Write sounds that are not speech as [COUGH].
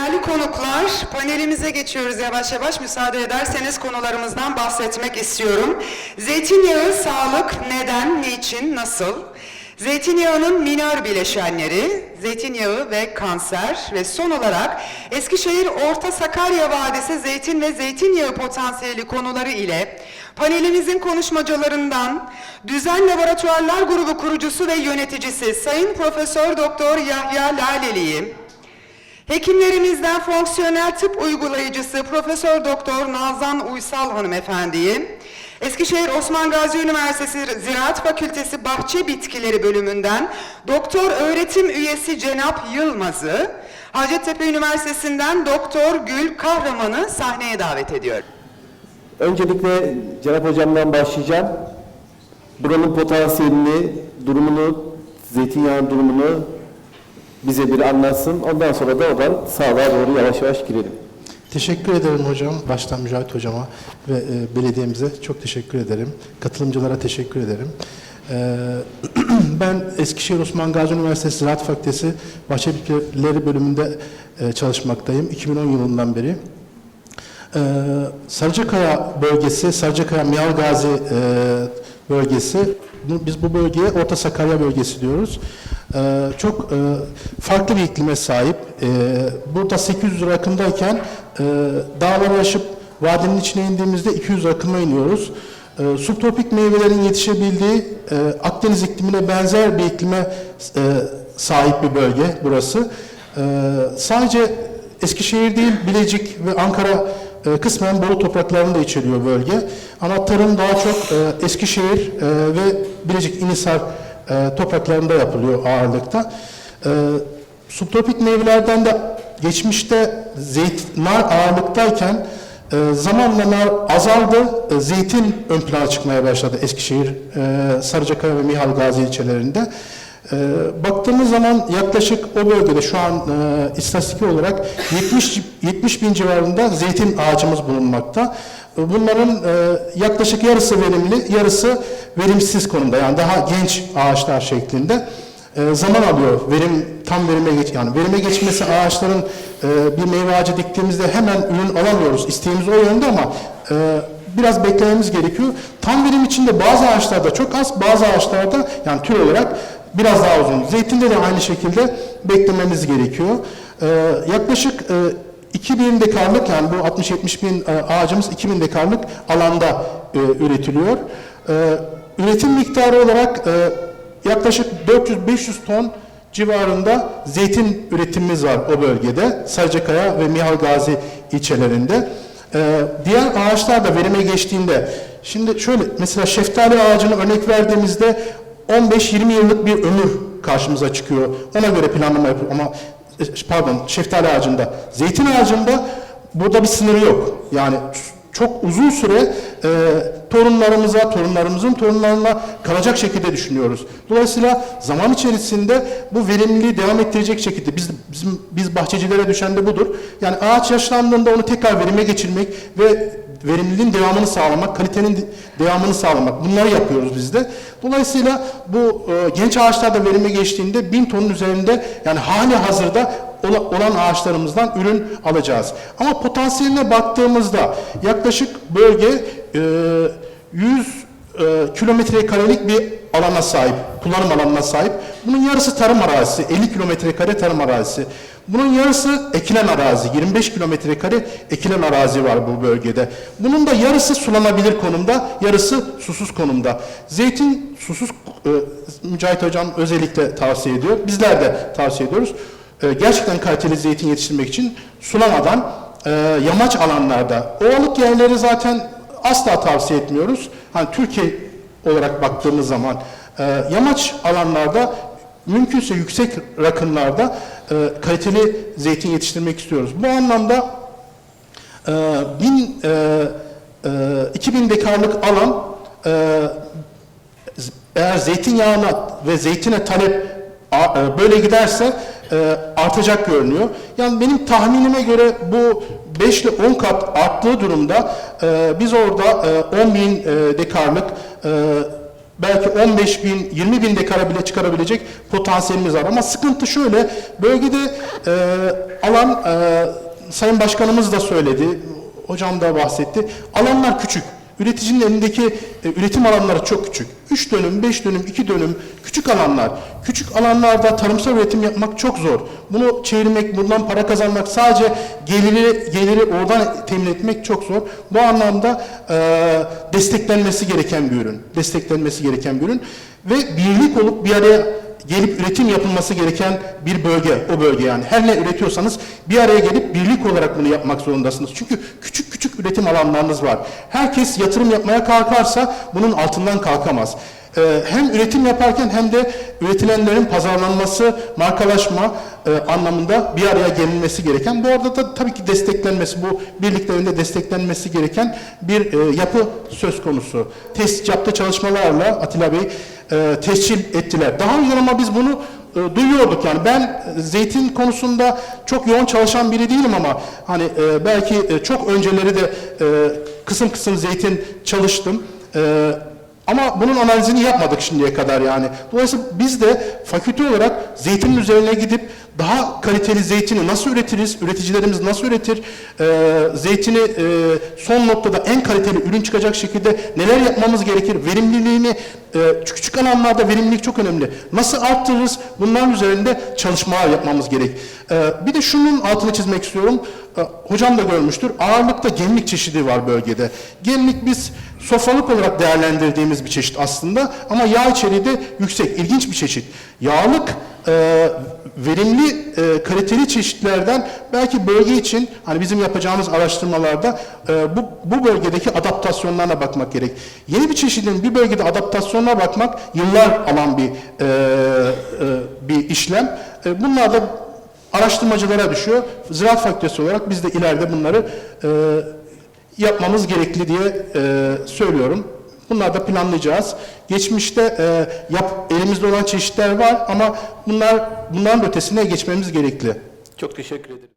Değerli konuklar, panelimize geçiyoruz yavaş yavaş. Müsaade ederseniz konularımızdan bahsetmek istiyorum. Zeytinyağı, sağlık, neden, niçin, nasıl? Zeytinyağının minör bileşenleri, zeytinyağı ve kanser ve son olarak Eskişehir Orta Sakarya Vadisi zeytin ve zeytinyağı potansiyeli konuları ile panelimizin konuşmacılarından Düzen Laboratuvarlar Grubu kurucusu ve yöneticisi Sayın Profesör Doktor Yahya Laleli'yi, Hekimlerimizden fonksiyonel tıp uygulayıcısı Profesör Doktor Nazan Uysal hanımefendiyi, Eskişehir Osman Gazi Üniversitesi Ziraat Fakültesi Bahçe Bitkileri bölümünden Doktor öğretim üyesi Cenap Yılmaz'ı, Hacettepe Üniversitesi'nden Doktor Gül Kahraman'ı sahneye davet ediyorum. Öncelikle Cenap Hocam'dan başlayacağım. Buranın potansiyelini, durumunu, zeytinyağının durumunu bize bir anlatsın. Ondan sonra da oradan sağlığa doğru yavaş yavaş girelim. Teşekkür ederim hocam. Baştan Mücahit hocama ve e, belediyemize çok teşekkür ederim. Katılımcılara teşekkür ederim. E, [CLEARS THROAT] ben Eskişehir Osman Gazi Üniversitesi Ziraat Fakültesi Bahçe Bitkileri bölümünde e, çalışmaktayım. 2010 yılından beri. Ee, Sarıcakaya bölgesi, Sarıcakaya Miyal Gazi e, bölgesi, biz bu bölgeye Orta Sakarya bölgesi diyoruz. Ee, çok e, farklı bir iklime sahip. Ee, burada 800 rakımdayken e, dağları aşıp vadinin içine indiğimizde 200 rakıma iniyoruz. E, subtropik meyvelerin yetişebildiği e, Akdeniz iklimine benzer bir iklime e, sahip bir bölge burası. Sadece Eskişehir değil, Bilecik ve Ankara e, kısmen Bolu topraklarını da içeriyor bölge. Ama tarım daha çok e, Eskişehir e, ve Bilecik İnisar e, topraklarında yapılıyor ağırlıkta. E, subtropik meyvelerden de geçmişte zeyt, nar ağırlıktayken e, zamanla nar azaldı, e, zeytin ön plana çıkmaya başladı Eskişehir, e, Sarıcakaya ve Mihal Gazi ilçelerinde. E, baktığımız zaman yaklaşık o bölgede şu an e, istatistik olarak 70, 70 bin civarında zeytin ağacımız bulunmakta. E, Bunların e, yaklaşık yarısı verimli, yarısı verimsiz konumda. Yani daha genç ağaçlar şeklinde e, zaman alıyor verim tam verime geç yani verime geçmesi ağaçların e, bir meyve ağacı diktiğimizde hemen ürün alamıyoruz. İsteğimiz o yönde ama e, biraz beklememiz gerekiyor. Tam verim içinde bazı ağaçlarda çok az, bazı ağaçlarda yani tür olarak biraz daha uzun. Zeytinde de aynı şekilde beklememiz gerekiyor. E, yaklaşık e, 2000 dekarlık yani bu 60-70 bin e, ağacımız 2000 dekarlık alanda e, üretiliyor. E, üretim miktarı olarak e, yaklaşık 400-500 ton civarında zeytin üretimimiz var o bölgede. Sarıcakaya ve Mihal Gazi ilçelerinde. Ee, diğer ağaçlar da verime geçtiğinde, şimdi şöyle mesela şeftali ağacını örnek verdiğimizde 15-20 yıllık bir ömür karşımıza çıkıyor. Ona göre planlama yapıyor ama e, pardon şeftali ağacında. Zeytin ağacında burada bir sınırı yok. Yani çok uzun süre e, torunlarımıza, torunlarımızın torunlarına kalacak şekilde düşünüyoruz. Dolayısıyla zaman içerisinde bu verimliliği devam ettirecek şekilde biz bizim biz bahçecilere düşen de budur. Yani ağaç yaşlandığında onu tekrar verime geçirmek ve verimliliğin devamını sağlamak, kalitenin de- devamını sağlamak. Bunları yapıyoruz biz de. Dolayısıyla bu e, genç ağaçlar da verime geçtiğinde bin tonun üzerinde yani hali hazırda ola- olan ağaçlarımızdan ürün alacağız. Ama potansiyeline baktığımızda yaklaşık bölge e, 100 e, kilometre karelik bir alana sahip, kullanım alanına sahip. Bunun yarısı tarım arazisi, 50 kilometre kare tarım arazisi. Bunun yarısı ekilen arazi, 25 kilometre kare ekilen arazi var bu bölgede. Bunun da yarısı sulanabilir konumda, yarısı susuz konumda. Zeytin susuz, e, Mücahit Hocam özellikle tavsiye ediyor. Bizler de tavsiye ediyoruz. E, gerçekten kaliteli zeytin yetiştirmek için sulamadan e, yamaç alanlarda, ovalık yerleri zaten asla tavsiye etmiyoruz. Hani Türkiye olarak baktığımız zaman e, yamaç alanlarda mümkünse yüksek rakımlarda e, kaliteli zeytin yetiştirmek istiyoruz. Bu anlamda e, bin, e, e, 2000 dekarlık alan e, eğer zeytinyağına ve zeytine talep böyle giderse e, artacak görünüyor. Yani benim tahminime göre bu 5 ile 10 kat arttığı durumda e, biz orada e, 10 bin e, dekarlık e, belki 15 bin, 20 bin dekara bile çıkarabilecek potansiyelimiz var. Ama sıkıntı şöyle, bölgede e, alan, e, Sayın Başkanımız da söyledi, hocam da bahsetti, alanlar küçük. Üreticinin elindeki e, üretim alanları çok küçük. 3 dönüm, 5 dönüm, 2 dönüm küçük alanlar. Küçük alanlarda tarımsal üretim yapmak çok zor. Bunu çevirmek, bundan para kazanmak sadece geliri geliri oradan temin etmek çok zor. Bu anlamda e, desteklenmesi gereken bir ürün. Desteklenmesi gereken bir ürün ve birlik olup bir araya gelip üretim yapılması gereken bir bölge, o bölge yani. Her ne üretiyorsanız bir araya gelip birlik olarak bunu yapmak zorundasınız. Çünkü küçük küçük üretim alanlarınız var. Herkes yatırım yapmaya kalkarsa bunun altından kalkamaz. Ee, hem üretim yaparken hem de üretilenlerin pazarlanması, markalaşma e, anlamında bir araya gelinmesi gereken, bu arada da tabii ki desteklenmesi, bu birliklerinde desteklenmesi gereken bir e, yapı söz konusu. Test yaptığı çalışmalarla Atilla Bey e, tescil ettiler. Daha önce ama biz bunu e, duyuyorduk yani ben e, zeytin konusunda çok yoğun çalışan biri değilim ama hani e, belki e, çok önceleri de e, kısım kısım zeytin çalıştım. E, ama bunun analizini yapmadık şimdiye kadar yani. Dolayısıyla biz de fakülte olarak zeytinin üzerine gidip daha kaliteli zeytini nasıl üretiriz, üreticilerimiz nasıl üretir, e, zeytini e, son noktada en kaliteli ürün çıkacak şekilde neler yapmamız gerekir, verimliliğini, e, küçük alanlarda verimlilik çok önemli. Nasıl arttırırız, bunların üzerinde çalışmalar yapmamız gerek. E, bir de şunun altını çizmek istiyorum, hocam da görmüştür, ağırlıkta gemlik çeşidi var bölgede. Gemlik biz sofralık olarak değerlendirdiğimiz bir çeşit aslında ama yağ içeriği de yüksek, ilginç bir çeşit. Yağlık e, verimli, e, kaliteli çeşitlerden belki bölge için hani bizim yapacağımız araştırmalarda e, bu, bu bölgedeki adaptasyonlarına bakmak gerek. Yeni bir çeşidin bir bölgede adaptasyonuna bakmak yıllar alan bir e, e, bir işlem. E, bunlar da araştırmacılara düşüyor. Ziraat Fakültesi olarak biz de ileride bunları e, yapmamız gerekli diye e, söylüyorum. Bunları da planlayacağız. Geçmişte e, yap, elimizde olan çeşitler var ama bunlar bunların ötesine geçmemiz gerekli. Çok teşekkür ederim.